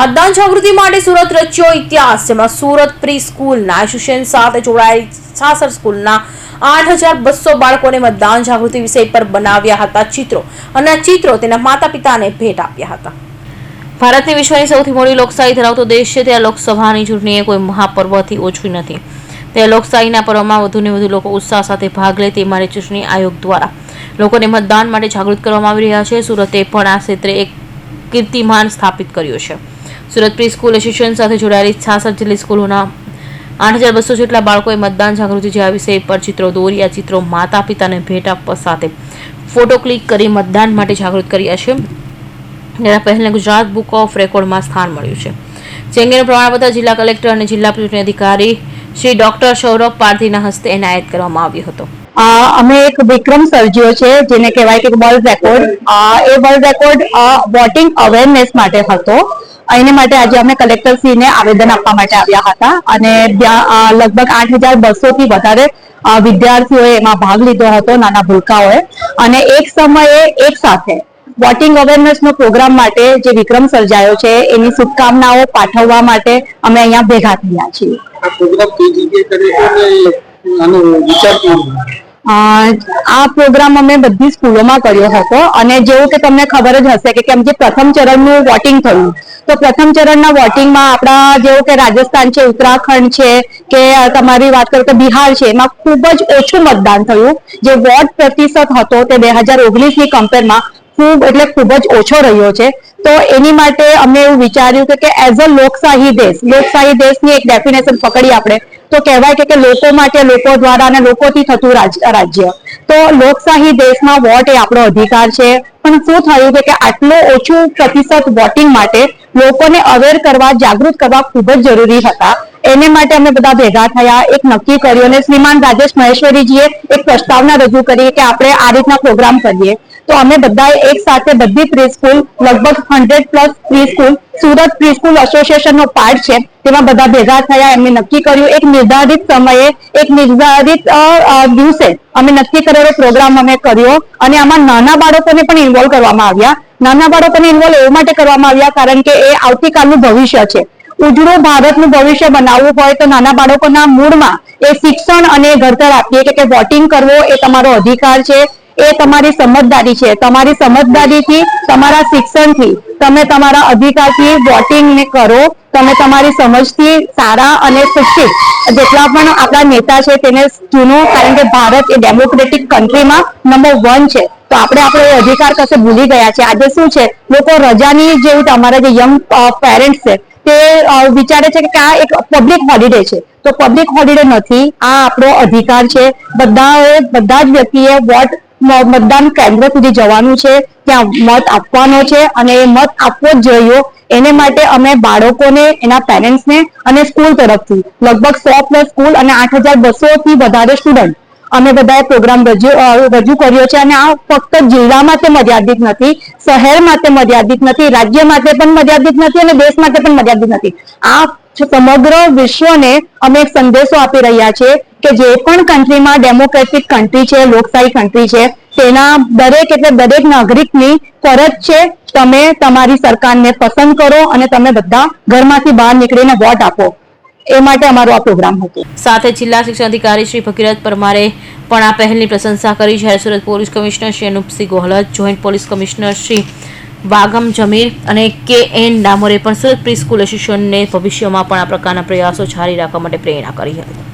મતદાન જાગૃતિ માટે સુરત રચ્યો ઇતિહાસ, જેમાં સુરત પ્રી સ્કૂલના એસોસિએશન સાથે જોડાયેલી સાસર સ્કૂલના આઠ હજાર બસો બાળકોને મતદાન જાગૃતિ વિષય પર બનાવ્યા હતા ચિત્રો અને ચિત્રો તેના માતા પિતાને ભેટ આપ્યા હતા. ભારતની વિશ્વની સૌથી મોટી લોકશાહી ધરાવતો દેશ છે, ત્યાં લોકસભાની ચૂંટણી એ કોઈ મહાપર્વથી ઓછું નથી. તે લોકશાહીના પર્વમાં વધુને વધુ લોકો ઉત્સાહ સાથે ભાગ લે તે માટે ચૂંટણી આયોગ દ્વારા લોકોને મતદાન માટે જાગૃત કરવામાં આવી રહ્યા છે. સુરતે પણ આ ક્ષેત્રે એક કીર્તિમાન સ્થાપિત કર્યો છે. સુરત પ્રી સ્કૂલ એસોસિએશન સાથે જોડાયેલી છાસઠ જેટલી સ્કૂલોના આઠ હજાર બસો જેટલા બાળકોએ મતદાન જાગૃતિ જેવા વિષય પર ચિત્રો દોરી. ચિત્રો માતા પિતાને ભેટ આપવા સાથે ફોટો ક્લિક કરી મતદાન માટે જાગૃત કર્યા છે. જેના પહેલને ગુજરાત બુક ઓફ રેકોર્ડમાં સ્થાન મળ્યું છે. જે અંગેનું પ્રમાણપત્ર જિલ્લા કલેક્ટર અને જિલ્લા ચૂંટણી અધિકારી શ્રી ડોક્ટર સૌરભ પારધીના હસ્તે એનાયત કરવામાં આવ્યો હતો. અમે એક વિક્રમ સર્જ્યો છે, જેને કહેવાય કે વર્લ્ડ રેકોર્ડ એ વર્લ્ડ રેકોર્ડ વોટિંગ અવેરનેસ માટે હતો. એની માટે આજે અમે કલેક્ટરશ્રીને આવેદન આપવા માટે આવ્યા હતા અને લગભગ આઠ હજાર બસોથી વધારે વિદ્યાર્થીઓએ એમાં ભાગ લીધો હતો નાના ભૂલકાઓએ. અને એક સમયે એક સાથે વોટિંગ અવેરનેસનો પ્રોગ્રામ માટે જે વિક્રમ સર્જાયો છે, એની શુભકામનાઓ પાઠવવા માટે અમે અહીંયા ભેગા થયા છીએ. આ પ્રોગ્રામ અમે બધી સ્કૂલોમાં કર્યો હતો અને જેવું કે તમને ખબર જ હશે કે કેમ જે પ્રથમ ચરણનું વોટિંગ થયું. તો પ્રથમ ચરણના વોટિંગમાં આપણા જેવું કે રાજસ્થાન છે, ઉત્તરાખંડ છે, કે તમારી વાત કરું તો બિહાર છે, એમાં ખૂબ જ ઓછું મતદાન થયું. જે વોટ પ્રતિશત હતો તે બે હજાર ઓગણીસની કમ્પેરમાં ખૂબ, એટલે ખૂબ જ ઓછો રહ્યો છે. તો એની માટે અમે એવું વિચાર્યું કે એઝ અ લોકશાહી દેશ, લોકશાહી દેશની એક ડેફિનેશન પકડી આપણે. તો કહેવાય કે લોકો માટે લોકો દ્વારા અને લોકોથી થતું રાજ- રાજ્ય. તો લોકશાહી દેશમાં વોટ એ આપણો અધિકાર છે. પણ શું થયું છે કે આટલું ઓછું પ્રતિશત વોટિંગ માટે લોકોને અવેર કરવા, જાગૃત કરવા ખૂબ જ જરૂરી હતા. એને માટે અમે બધા ભેગા થયા, એક નક્કી કર્યું અને શ્રીમાન રાજેશ મહેશ્વરીજીએ એક પ્રસ્તાવના રજૂ કરી કે આપણે આ રીતના પ્રોગ્રામ કરીએ. તો અમે બધા એક સાથે બધી પ્રી સ્કૂલ લગભગ hundred plus pre school Surat pre school association નો પાર્ટ છે. તેમાં બધા ભેગા થયા એમને નક્કી કર્યું, એક નિર્ધારિત સમયે, એક નિર્ધારિત દિવસે અમે નક્કી કરેલો પ્રોગ્રામ અમે કર્યો અને આમાં નાના બાળકોને પણ ઇન્વોલ્વ કરવામાં આવ્યા. નાના બાળકોને ઇન્વોલ્વ એ માટે કરવામાં આવ્યા કારણ કે એ આવતીકાલનું ભવિષ્ય છે. ઉજળું ભારતનું ભવિષ્ય બનાવવું હોય તો નાના બાળકોના મૂળમાં એ શિક્ષણ અને ઘડતર આપીએ કે કે વોટિંગ કરવો એ તમારો અધિકાર છે. એ તમારી સમજદારી છે. તમારી સમજદારીથી, તમારા શિક્ષણથી, તમે તમારા અધિકારથી વોટિંગને કરો. તમે તમારી સમજથી સારા અને શિક્ષિત જેટલા પણ આપણા નેતા છે તેને ચૂનો કારણ કે ભારત એ ડેમોક્રેટિક કન્ટ્રીમાં નંબર વન છે. તો આપણે આપણો એ અધિકાર કશે ભૂલી ગયા છે. આજે શું છે? લોકો રજાની જેવું તમારા જે યંગ પેરેન્ટ્સ છે, તે વિચારે છે કે આ એક પબ્લિક હોલિડે છે. તો પબ્લિક હોલિડે નથી. આ આપણો અધિકાર છે. બધાએ, બધા જ વ્યક્તિએ વોટ મતદાન કેન્દ્ર સુધી જવાનું છે, ત્યાં મત આપવાનો છે અને એ મત આપવો જ જોઈએ. એને માટે અમે બાળકોને, એના પેરેન્ટ્સને અને સ્કૂલ તરફથી, લગભગ સો પ્લસ સ્કૂલ અને આઠ હજાર બસો થી વધારે સ્ટુડન્ટ અમે બધાએ પ્રોગ્રામ રજૂ કર્યો છે અને આ ફક્ત જિલ્લા માટે મર્યાદિત નથી શહેર માટે મર્યાદિત નથી રાજ્ય માટે પણ મર્યાદિત નથી અને દેશ માટે પણ મર્યાદિત નથી. આ સમગ્ર વિશ્વને અમે સંદેશો આપી રહ્યા છે કે જે પણ કન્ટ્રીમાં ડેમોક્રેટિક કન્ટ્રી છે, લોકશાહી કન્ટ્રી છે, તેના દરેક એટલે દરેક નાગરિકની ફરજ છે, તમે તમારી સરકારને પસંદ કરો અને તમે બધા ઘરમાંથી બહાર નીકળીને વોટ આપો. એ માટે અમારો આ પ્રોગ્રામ હતો. સાથે જિલ્લા શિક્ષણ અધિકારી શ્રી ભગીરથ પરમારે પણ આ પહેલની પ્રશંસા કરી. જ્યારે Surat police commissioner Shri Anupsinh Gahlaut, joint police commissioner Shri Vagam Jamir અને કે એન ડામોરે પણ સુરત પ્રી સ્કૂલ એસોસિએશનને ભવિષ્યમાં પણ આ પ્રકારના પ્રયાસો જારી રાખવા માટે પ્રેરણા કરી હતી.